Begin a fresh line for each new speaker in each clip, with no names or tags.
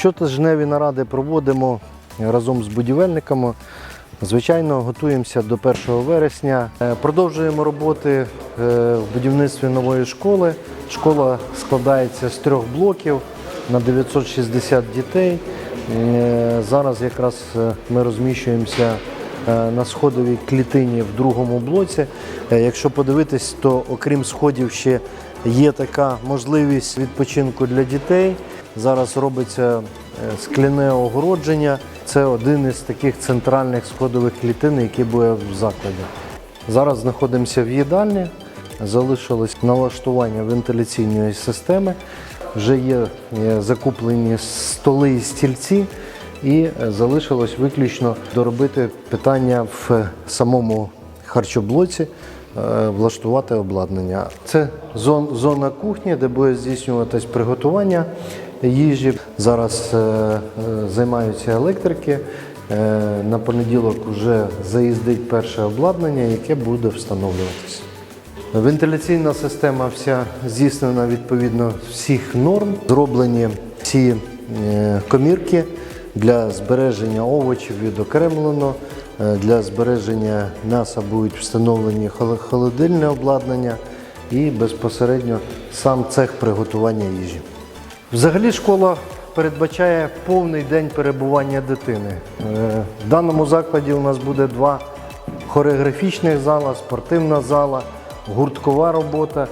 Щотижневі наради проводимо разом з будівельниками. Звичайно, готуємося до 1 вересня. Е, Продовжуємо роботи е, в будівництві нової школи. Школа складається з трьох блоків на 960 дітей. Е, Зараз якраз ми розміщуємося на сходовій клітині в другому блоці. Якщо подивитись, то окрім сходів ще є така можливість відпочинку для дітей. Зараз робиться е, скляне огородження. Це один із таких центральних сходових клітин, які буде в закладі. Зараз знаходимося в їдальні. Залишилось налаштування вентиляційної системи. Вже є закуплені столи і стільці, і е, залишилось виключно доробити питання в е, самому харчоблоці, влаштувати обладнання. Це зона кухні, де буде здійснюватись приготування їжі. Зараз е, е, займаються електрики. Е, На понеділок вже заїздить перше обладнання, яке буде встановлюватися. Вентиляційна система вся здійснена відповідно всіх норм. Зроблені всі комірки для збереження овочів відокремлено. Для збереження м'яса будуть встановлені холодильне обладнання і безпосередньо сам цех приготування їжі. Взагалі школа передбачає повний день перебування дитини. Е, В даному закладі у нас буде два хореографічних зала, спортивна зала, гурткова робота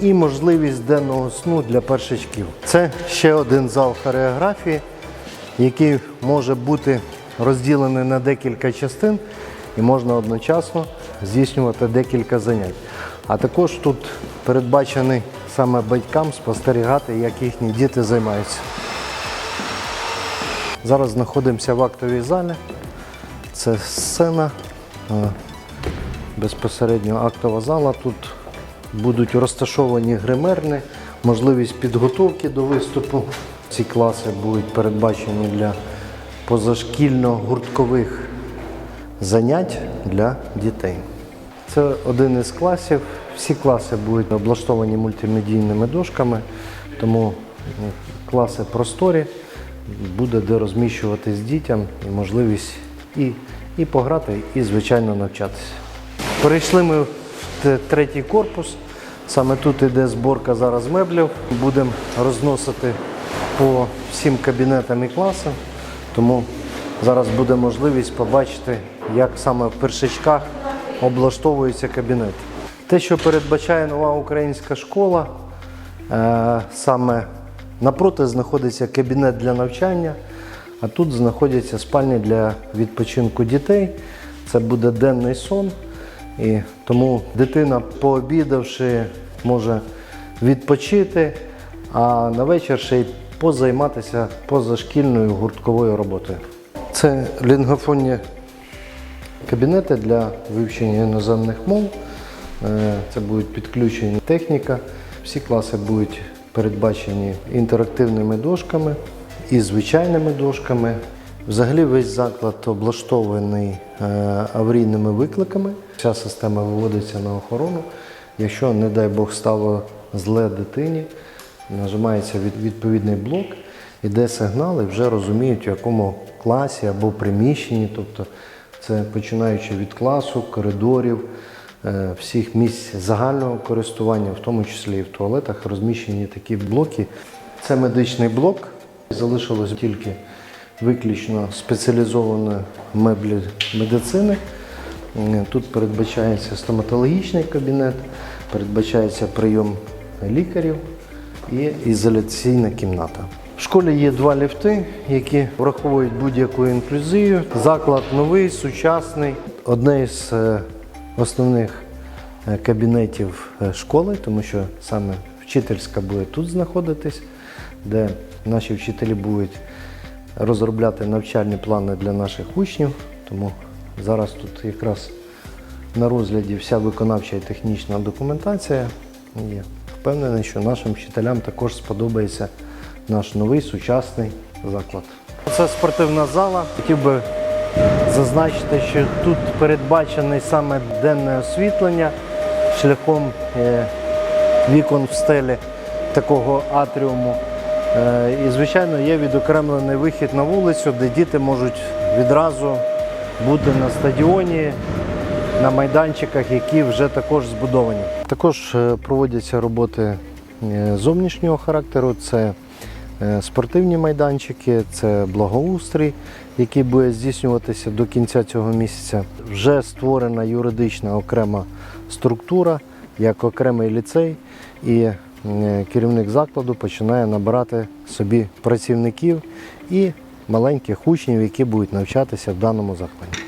і можливість денного сну для першачків. Це ще один зал хореографії, який може бути розділений на декілька частин і можна одночасно здійснювати декілька занять. А також тут передбачений саме батькам спостерігати, як їхні діти займаються. Зараз знаходимося в актовій залі. Це сцена, е, безпосередньо актова зала. Тут будуть розташовані гримерни, можливість підготовки до виступу. Ці класи будуть передбачені для позашкільно-гурткових занять для дітей. Це один із класів. Всі класи будуть облаштовані мультимедійними дошками, тому класи просторі, буде де розміщуватись дітям і можливість і, і пограти, і, звичайно, навчатися. Перейшли ми в третій корпус. Саме тут іде зборка зараз меблів. Будемо розносити по всім кабінетам і класам. Тому зараз буде можливість побачити, як саме в першачках облаштовується кабінет. Те, що передбачає нова українська школа, е, саме напроти знаходиться кабінет для навчання, а тут знаходяться спальні для відпочинку дітей. Це буде денний сон. І тому дитина, пообідавши, може відпочити, а на вечір ще й позайматися позашкільною гуртковою роботою. Це лінгофонні кабінети для вивчення іноземних мов. Е, Це будуть підключені техніка. Всі класи будуть передбачені інтерактивними дошками і звичайними дошками. Взагалі весь заклад облаштований е, аварійними викликами. Вся система виводиться на охорону. Якщо, не дай Бог, стало зле дитині, нажимається відповідний блок, іде сигнал і вже розуміють, в якому класі або приміщенні. Тобто це починаючи від класу, коридорів, всіх місць загального користування, в тому числі і в туалетах, розміщені такі блоки. Це медичний блок. Залишилось тільки виключно спеціалізовані меблі медицини. Е, Тут передбачається стоматологічний кабінет, передбачається прийом лікарів і ізоляційна кімната. В школі є два ліфти, які враховують будь-яку інклюзію. Заклад новий, сучасний. Одне із е, основних е, кабінетів е, школи, тому що саме вчительська буде тут знаходитись, де наші вчителі будуть розробляти навчальні плани для наших учнів. Тому зараз тут якраз на розгляді вся виконавча і технічна документація. Є. Впевнений, що нашим вчителям також сподобається наш новий сучасний заклад. Це спортивна зала. Хотів би зазначити, що тут передбачене саме денне освітлення шляхом е, вікон в стелі такого атріуму. Е, І, звичайно, є відокремлений вихід на вулицю, де діти можуть відразу бути на стадіоні, на майданчиках, які вже також збудовані. Також е, проводяться роботи зовнішнього характеру. Це спортивні майданчики, це благоустрій, який буде здійснюватися до кінця цього місяця. Вже створена юридична окрема структура, як окремий ліцей, і е, керівник закладу починає набирати собі працівників і маленьких учнів, які будуть навчатися в даному закладі.